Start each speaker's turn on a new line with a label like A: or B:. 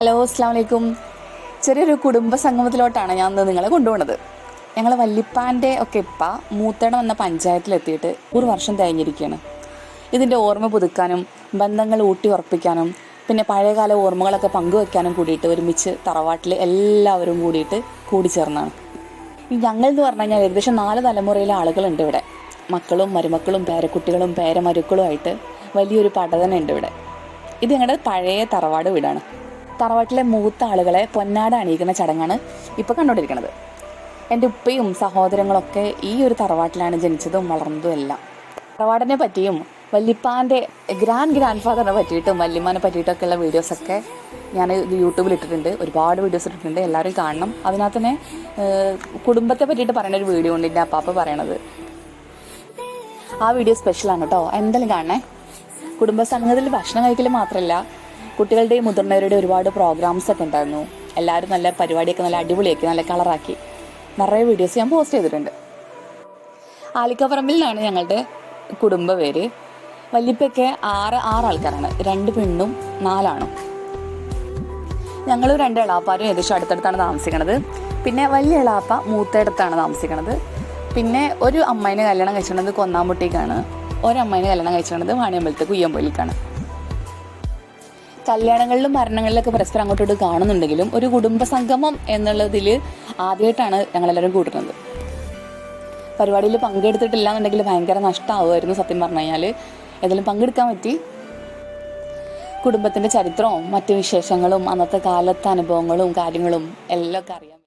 A: Hello അസ്സാം വലൈക്കും ചെറിയൊരു കുടുംബ സംഗമത്തിലോട്ടാണ് ഞാൻ ഇന്ന് നിങ്ങളെ കൊണ്ടുപോകുന്നത് ഞങ്ങൾ വല്ലിപ്പാന്റെ ഒക്കെ ഇപ്പ മൂത്തേടം എന്ന പഞ്ചായത്തിലെത്തിയിട്ട് ഒരു വർഷം കഴിഞ്ഞിരിക്കുകയാണ് ഇതിന്റെ ഓർമ്മ പുതുക്കാനും ബന്ധങ്ങൾ ഊട്ടി ഉറപ്പിക്കാനും പിന്നെ പഴയകാല ഓർമ്മകളൊക്കെ പങ്കുവെക്കാനും കൂടിയിട്ട് ഒരുമിച്ച് തറവാട്ടിൽ എല്ലാവരും കൂടിയിട്ട് കൂടിച്ചേർന്നാണ്. ഞങ്ങൾ എന്ന് പറഞ്ഞു കഴിഞ്ഞാൽ ഏകദേശം നാല് തലമുറയിലെ ആളുകളുണ്ട് ഇവിടെ. മക്കളും മരുമക്കളും പേരക്കുട്ടികളും പേരമരുക്കളുമായിട്ട് വലിയൊരു പടതനുണ്ട് ഇവിടെ. ഇത് ഞങ്ങളുടെ പഴയ തറവാട് വീടാണ്. തറവാട്ടിലെ മൂത്ത ആളുകളെ പൊന്നാട അണിയിക്കുന്ന ചടങ്ങാണ് ഇപ്പോൾ കണ്ടുകൊണ്ടിരിക്കുന്നത്. എന്റെ ഉപ്പയും സഹോദരങ്ങളൊക്കെ ഈ ഒരു തറവാട്ടിലാണ് ജനിച്ചതും വളർന്നതും എല്ലാം. തറവാടിനെ പറ്റിയും വല്ലിപ്പാന്റെ ഗ്രാൻഡ് ഗ്രാൻഡ് ഫാദറിനെ പറ്റിയിട്ടും വല്യമ്മാനെ പറ്റിയിട്ടൊക്കെയുള്ള വീഡിയോസൊക്കെ ഞാൻ യൂട്യൂബിൽ ഇട്ടിട്ടുണ്ട്. ഒരുപാട് വീഡിയോസ് ഇട്ടിട്ടുണ്ട്. എല്ലാവരും കാണണം. അതിനകത്ത് തന്നെ കുടുംബത്തെ പറ്റിയിട്ട് പറയുന്ന ഒരു വീഡിയോ ഉണ്ട് എന്റെ അപ്പാപ്പ പറയണത്. ആ വീഡിയോ സ്പെഷ്യലാണ് കേട്ടോ. എന്തായാലും കാണണേ. കുടുംബസംഗത്തിൽ ഭക്ഷണം കഴിക്കൽ മാത്രമല്ല കുട്ടികളുടെയും മുതിർന്നവരുടെയും ഒരുപാട് പ്രോഗ്രാംസ് ഒക്കെ ഉണ്ടായിരുന്നു. എല്ലാവരും നല്ല പരിപാടിയൊക്കെ നല്ല അടിപൊളിയാക്കി നല്ല കളറാക്കി. നിറയെ വീഡിയോസ് ഞാൻ പോസ്റ്റ് ചെയ്തിട്ടുണ്ട്. ആലിക്കപ്പറമ്പിൽ നിന്നാണ് ഞങ്ങളുടെ കുടുംബ പേര്. വല്യപ്പൊക്കെ ആറ് ആറ് ആൾക്കാരാണ്. രണ്ട് പെണ്ണും നാലാണും. ഞങ്ങൾ രണ്ട് എളാപ്പാരും ഏകദേശം അടുത്തടുത്താണ് താമസിക്കുന്നത് പിന്നെ വലിയ എളാപ്പ മൂത്തയിടത്താണ് താമസിക്കുന്നത് പിന്നെ ഒരു അമ്മേനെ കല്യാണം കഴിച്ചിട്ടുള്ളത് കൊന്നാമ്പുട്ടിക്കാണ്. ഒരമ്മേനെ കല്യാണം കഴിച്ചിട്ടുള്ളത് വാണിയമ്പലത്ത് കുയ്യമ്പൊലിക്കാണ് കല്യാണങ്ങളിലും മരണങ്ങളിലൊക്കെ പരസ്പരം അങ്ങോട്ടും ഇങ്ങോട്ടും കാണുന്നുണ്ടെങ്കിലും ഒരു കുടുംബ സംഗമം എന്നുള്ളതിൽ ആദ്യമായിട്ടാണ് ഞങ്ങളെല്ലാവരും കൂട്ടുന്നത്. പരിപാടിയിൽ പങ്കെടുത്തിട്ടില്ല എന്നുണ്ടെങ്കിൽ ഭയങ്കര നഷ്ടമാവുമായിരുന്നു സത്യം പറഞ്ഞു കഴിഞ്ഞാൽ ഏതെങ്കിലും പങ്കെടുക്കാൻ പറ്റി. കുടുംബത്തിന്റെ ചരിത്രവും മറ്റു വിശേഷങ്ങളും അന്നത്തെ കാലത്തെ അനുഭവങ്ങളും കാര്യങ്ങളും എല്ലാം ഒക്കെ അറിയാം